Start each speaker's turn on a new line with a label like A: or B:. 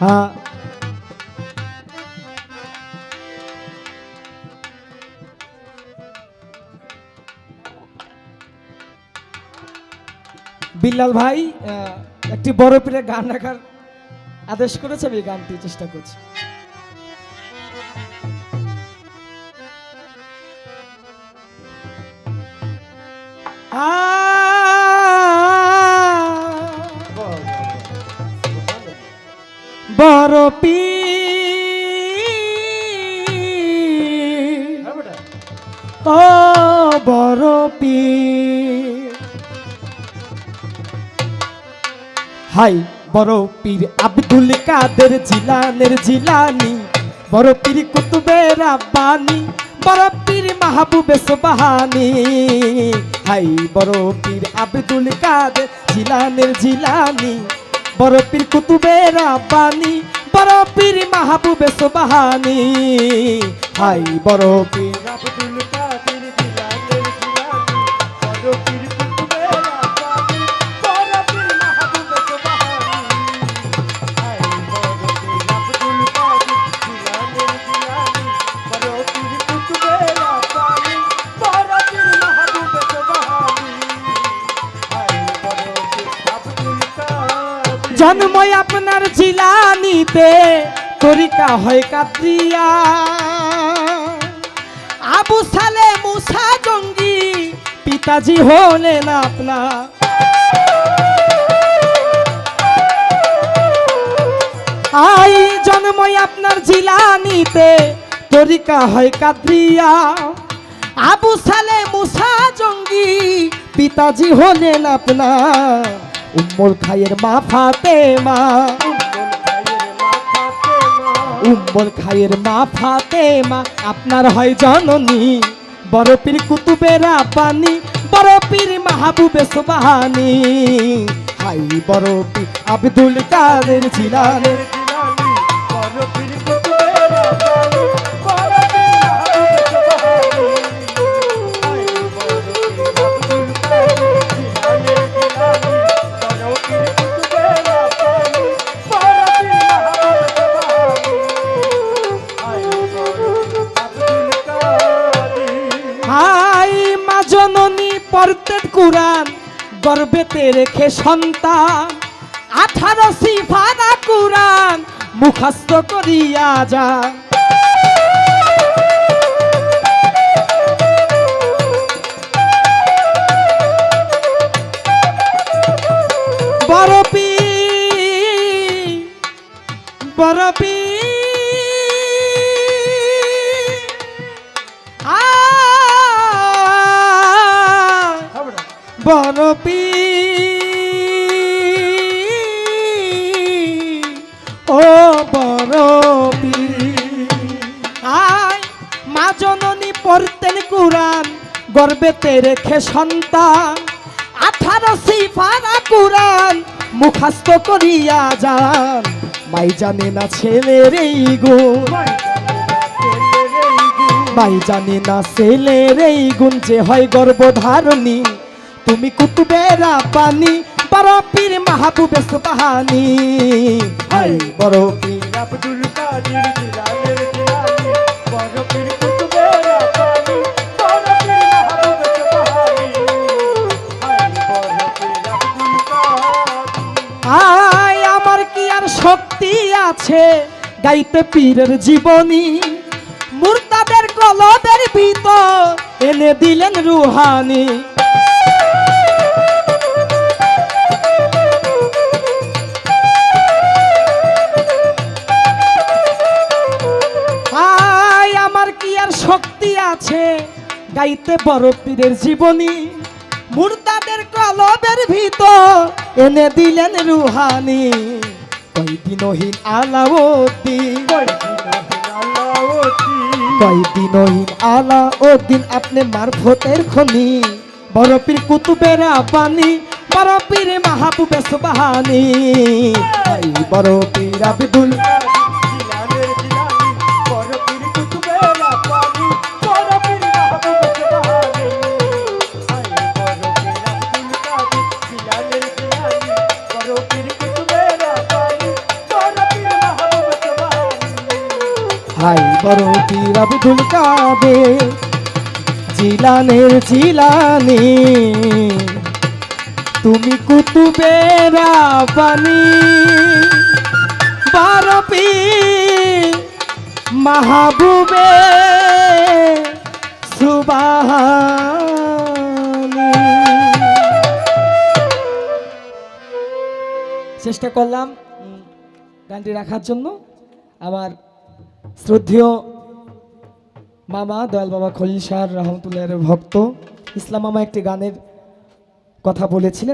A: হ্যাঁ। বিল্লাল ভাই একটি বড় পীরের গান রাখার আদেশ করেছে, আমি গানটি চেষ্টা করছি। আ বড় পীর হাই, বড় পীর আব্দুল কাদের জিলানের জিলানি, বড় পীর কুতুবের আব্বানি, বড় পীর মাহবুবে সুবহানি। হাই, বড় পীর আব্দুল কাদের জিলানের জিলানি, বড় পীর কুতুবের আব্বানি বড় পীর মাহবুবে সুবাহানি। হাই বড় পীর জন্মই আপনার জিলানিতে, তরিকা হয় কাদ্রিয়া। আবু সালে মুসা জঙ্গি, পিতাজি হলেন আপনার। আই জন্মই আপনার জিলানিতে, তরিকা হয় কাদ্রিয়া। আবু সালে মুসা জঙ্গি, পিতাজি হলেন আপনার। উম্মুল খায়ের মা ফাতেমা। উম্মুল খায়ের মা ফাতেমা, আপনার হয় জননী। বড় পীর কুতুবের পানি বড় পীর মাহবুবে সুবহানি। হাই বড় পীর আব্দুল কাদের জিলানের পর্তের কুরান গর্বেতে রেখে সন্তান। আঠারো সিফানা কুরান মুখাস্ত করিয়া যা বড় পীর। বড় ও বড় পীর আয় মা জননী পড়তেন কুরআন গর্বেতে রেখে সন্তান। আঠারো সিফারা কুরআন মুখাস্ত করিয়া যান। মাই জানে না ছেলের এই গুণ। মাই জানে না ছেলের এই গুণ যে হয় গর্ভধারণী। তুমি কুতুবেরা পানি বড় পীর মাহবুবে সুবহানি হাই। বড় পীর
B: আব্দুল কাদের জিলানের জিলানি বড় পীর কুতুবের আব্বানি বড় পীর মাহবুব সুবহানি হাই বড় পীর আব্দুল কাদের
A: আয় আমার কি আর শক্তি আছে গাইতে পীরের জীবনী? মুর্তাদের কলবের ভিতর এনে দিলেন রুহানি। গাইতে বড় পীরের জীবনী। মুর্দাদের কলবের ভিতর এনে দিলেন রুহানি। কয়দিনহীন আলাউদ্দিন। কয়দিনহীন আলাউদ্দিন, আপনি মারফতের খনি। বড় পীর কুতুবের পানি বড় পীর মাহবুবে সুবহানি। বড় পীর আব্দুল
B: বড় পীর আব্দুল
A: কাবে জিলানের জিলানি। তুমি কুতুবেরা পানি বারো পীর মাহবুবে সুবাহানি। চেষ্টা করলাম গানটি রাখার জন্য। আমার শ্রদ্ধেয় মামা দয়াল বাবা খলিল শাহ রহমতুল্লাহের ভক্ত। ইসলাম মামা একটি গানের কথা বলেছিলেন।